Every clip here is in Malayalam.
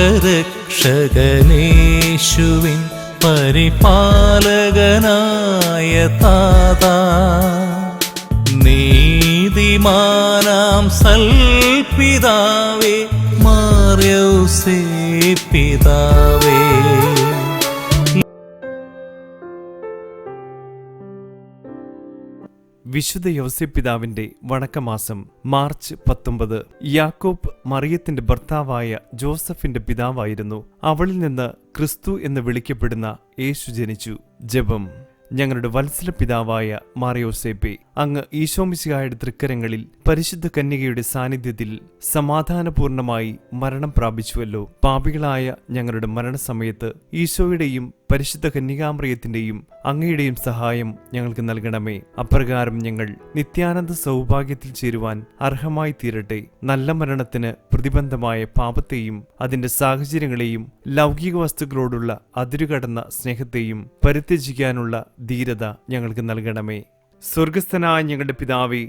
ലോകരക്ഷകനേശുവിൻ പരിപാലകനായ താതാ. നീതിമാനാം സൽപിതാവേ മാറിയൗസേ പിതാവേ. വിശുദ്ധ യൗസപിതാവിന്റെ വണക്കമാസം മാർച്ച് പത്തൊമ്പത്. യാക്കോബ് മറിയത്തിന്റെ ഭർത്താവായ ജോസഫിന്റെ പിതാവായിരുന്നു. അവളിൽ നിന്ന് ക്രിസ്തു എന്ന് വിളിക്കപ്പെടുന്ന യേശു ജനിച്ചു. ജപം. ഞങ്ങളുടെ വത്സല പിതാവായ മാറിയോസേപ്പെ അങ്ങ് ഈശോമിശിഹായുടെ തൃക്കരങ്ങളിൽ പരിശുദ്ധ കന്യകയുടെ സാന്നിധ്യത്തിൽ സമാധാനപൂർണമായി മരണം പ്രാപിച്ചുവല്ലോ. പാപികളായ ഞങ്ങളുടെ മരണസമയത്ത് ഈശോയുടെയും പരിശുദ്ധ കന്യകാമ്രയത്തിന്റെയും അങ്ങയുടെയും സഹായം ഞങ്ങൾക്ക് നൽകണമേ. അപ്രകാരം ഞങ്ങൾ നിത്യാനന്ദ സൗഭാഗ്യത്തിൽ ചേരുവാൻ അർഹമായി തീരട്ടെ. നല്ല മരണത്തിന് പ്രതിബന്ധമായ പാപത്തെയും അതിന്റെ സാഹചര്യങ്ങളെയും ലൗകിക വസ്തുക്കളോടുള്ള അതിരുകടന്ന സ്നേഹത്തെയും പരിത്യജിക്കാനുള്ള ധീരത ഞങ്ങൾക്ക് നൽകണമേ. സ്വർഗസ്ഥനായ ഞങ്ങളുടെ പിതാവേ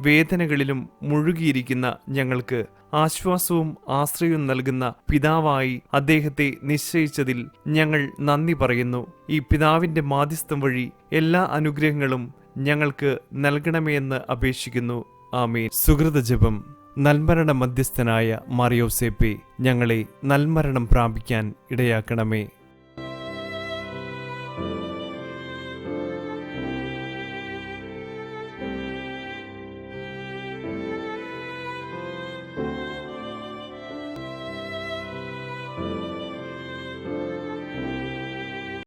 വേദനകളിലും മുഴുകിയിരിക്കുന്ന ഞങ്ങൾക്ക് ആശ്വാസവും ആശ്രയവും നൽകുന്ന പിതാവായി അദ്ദേഹത്തെ നിശ്ചയിച്ചതിൽ ഞങ്ങൾ നന്ദി പറയുന്നു. ഈ പിതാവിന്റെ മാധ്യസ്ഥം വഴി എല്ലാ അനുഗ്രഹങ്ങളും ഞങ്ങൾക്ക് നൽകണമെന്ന് അപേക്ഷിക്കുന്നു. ആമീൻ. സുഹൃത ജപം നൽമരണ മധ്യസ്ഥനായ മാറിയോസേപ്പെ ഞങ്ങളെ നൽമരണം പ്രാപിക്കാൻ ഇടയാക്കണമേ.